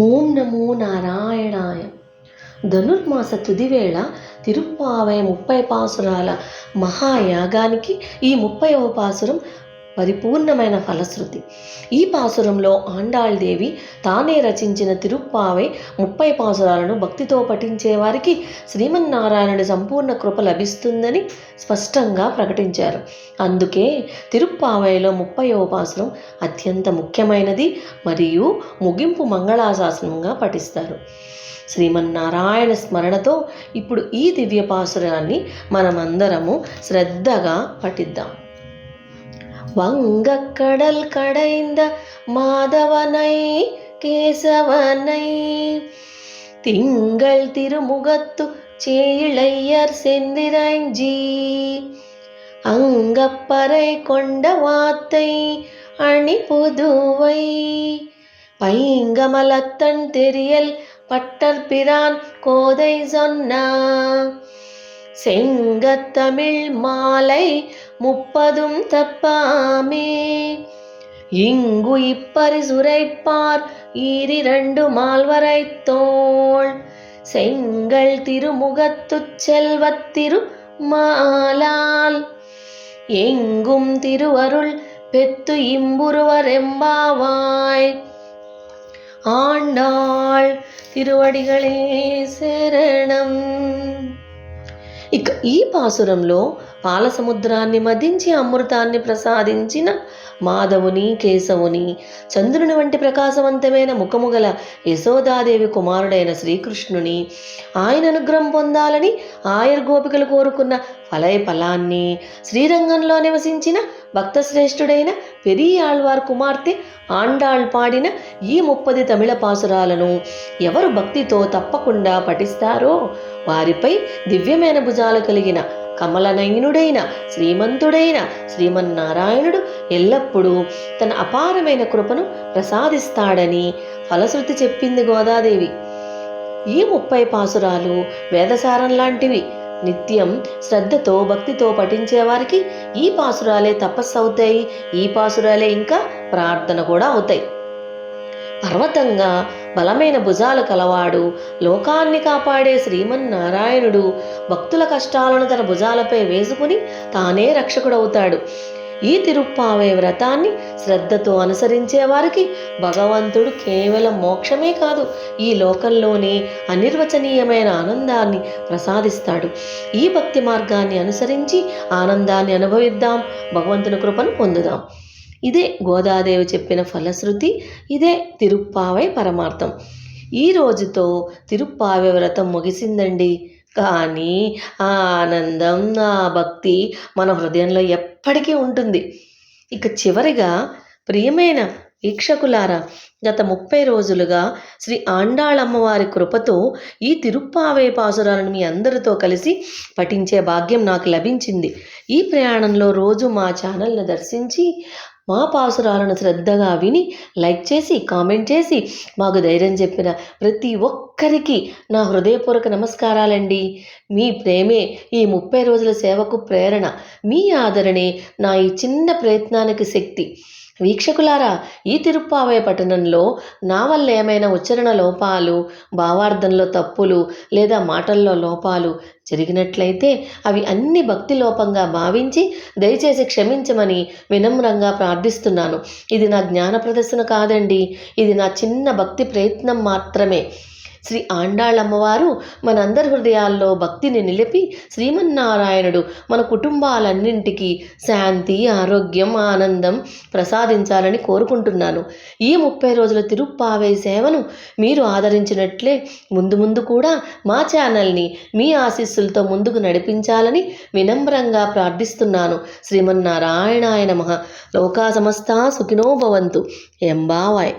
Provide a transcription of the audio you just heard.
ఓం నమో నారాయణాయ. ధనుర్మాస తుదివేళ తిరుప్పావై ముప్పై పాసురాల మహాయాగానికి ఈ ముప్పైవ పాసురం పరిపూర్ణమైన ఫలశ్రుతి. ఈ పాసురంలో ఆండాళ్దేవి తానే రచించిన తిరుప్పావై ముప్పై పాసురాలను భక్తితో పఠించే వారికి శ్రీమన్నారాయణుడి సంపూర్ణ కృప లభిస్తుందని స్పష్టంగా ప్రకటించారు. అందుకే తిరుప్పావైలో ముప్పైవ పాసురం అత్యంత ముఖ్యమైనది మరియు ముగింపు మంగళాశాసనంగా పఠిస్తారు. శ్రీమన్నారాయణ స్మరణతో ఇప్పుడు ఈ దివ్య పాసురాన్ని మనమందరము శ్రద్ధగా పఠిద్దాం. வங்கக்கடல் கடைந்த மாதவனை கேசவனை. திங்கள் திருமுகத்து சேயிழையர் செந்திரஞ்சி. அங்கப்பறை கொண்ட வாத்தை அணி புதுவை பைங்கமலத்தன் தெரியல் பட்டர் பிரான் கோதை சொன்னா. செங்கத்தமிழ் மாலை முப்பதும் தப்பாமே. இங்கு இப்பரிசுரைப்பார் ஈரிரண்டு மால்வரை தோள். செங்கல் திருமுகத்து செல்வத்திரு மாலால் எங்கும் திருவருள் பெத்து இம்புருவரெம்பாவாய். ஆண்டாள் திருவடிகளே சரணம். ఇక ఈ పాసురంలో పాలసముద్రాన్ని మదించి అమృతాన్ని ప్రసాదించిన మాధవుని కేశవుని చంద్రుని వంటి ప్రకాశవంతమైన ముఖము గల యశోదాదేవి కుమారుడైన శ్రీకృష్ణుని ఆయన అనుగ్రహం పొందాలని ఆయర్ గోపికలు కోరుకున్న ఫలయ ఫలాన్ని శ్రీరంగంలో నివసించిన భక్తశ్రేష్ఠుడైన పెరియాళ్వార్ కుమార్తె ఆండాళ్ పాడిన ఈ ముప్పది తమిళ పాసురాలను ఎవరు భక్తితో తప్పకుండా పఠిస్తారో వారిపై దివ్యమైన భుజాలు కలిగిన కమలనయనుడైన శ్రీమంతుడైన శ్రీమన్నారాయణుడు ఎల్లప్పుడూ తన అపారమైన కృపను ప్రసాదిస్తాడని ఫలశ్రుతి చెప్పింది గోదాదేవి. ఈ ముప్పై పాసురాలు వేదసారం లాంటివి. నిత్యం శ్రద్ధతో భక్తితో పఠించేవారికి ఈ పాసురాలే తపస్సు అవుతాయి. ఈ పాసురాలే ఇంకా ప్రార్థన కూడా అవుతాయి. పర్వతంగా బలమైన భుజాలు కలవాడు లోకాన్ని కాపాడే శ్రీమన్నారాయణుడు. భక్తుల కష్టాలను తన భుజాలపై వేసుకుని తానే రక్షకుడవుతాడు. ఈ తిరుప్పావే వ్రతాన్ని శ్రద్ధతో అనుసరించే వారికి భగవంతుడు కేవలం మోక్షమే కాదు ఈ లోకంలోనే అనిర్వచనీయమైన ఆనందాన్ని ప్రసాదిస్తాడు. ఈ భక్తి మార్గాన్ని అనుసరించి ఆనందాన్ని అనుభవిద్దాం. భగవంతుని కృపను పొందుదాం. ఇదే గోదాదేవి చెప్పిన ఫలశ్రుతి ఇదే తిరుప్పావై పరమార్థం. ఈ రోజుతో తిరుప్పావై వ్రతం ముగిసిందండి. కానీ ఆ ఆనందం ఆ భక్తి మన హృదయంలో ఎప్పటికీ ఉంటుంది. ఇక చివరిగా ప్రియమైన వీక్షకులారా గత ముప్పై రోజులుగా శ్రీ ఆండాళమ్మవారి కృపతో ఈ తిరుప్పావే పాసురాలను మీ అందరితో కలిసి పఠించే భాగ్యం నాకు లభించింది. ఈ ప్రయాణంలో రోజు మా ఛానల్ను దర్శించి మా పాసురాలను శ్రద్ధగా విని లైక్ చేసి కామెంట్ చేసి మాకు ధైర్యం చెప్పిన ప్రతి ఒక్కరికి నా హృదయపూర్వక నమస్కారాలండి. మీ ప్రేమే ఈ ముప్పై రోజుల సేవకు ప్రేరణ మీ ఆదరణే నా ఈ చిన్న ప్రయత్నానికి శక్తి. వీక్షకులారా ఈ తిరుప్పావయ పట్టణంలో నా వల్ల ఏమైనా ఉచ్చరణ లోపాలు భావార్థంలో తప్పులు లేదా మాటల్లో లోపాలు జరిగినట్లయితే అవి అన్ని భక్తి లోపంగా భావించి దయచేసి క్షమించమని వినమ్రంగా ప్రార్థిస్తున్నాను. ఇది నా జ్ఞాన ప్రదర్శన కాదండి. ఇది నా చిన్న భక్తి ప్రయత్నం మాత్రమే. శ్రీ ఆండాళ్ళమ్మవారు మనందరి హృదయాల్లో భక్తిని నిలిపి శ్రీమన్నారాయణుడు మన కుటుంబాలన్నింటికీ శాంతి ఆరోగ్యం ఆనందం ప్రసాదించాలని కోరుకుంటున్నాను. ఈ ముప్పై రోజుల తిరుప్పావే సేవను మీరు ఆదరించినట్లే ముందు ముందు కూడా మా ఛానల్ని మీ ఆశీస్సులతో ముందుకు నడిపించాలని వినమ్రంగా ప్రార్థిస్తున్నాను. శ్రీమన్నారాయణాయ నమ. లోకా సమస్త సుఖినోభవంతు ఎంబావాయ్.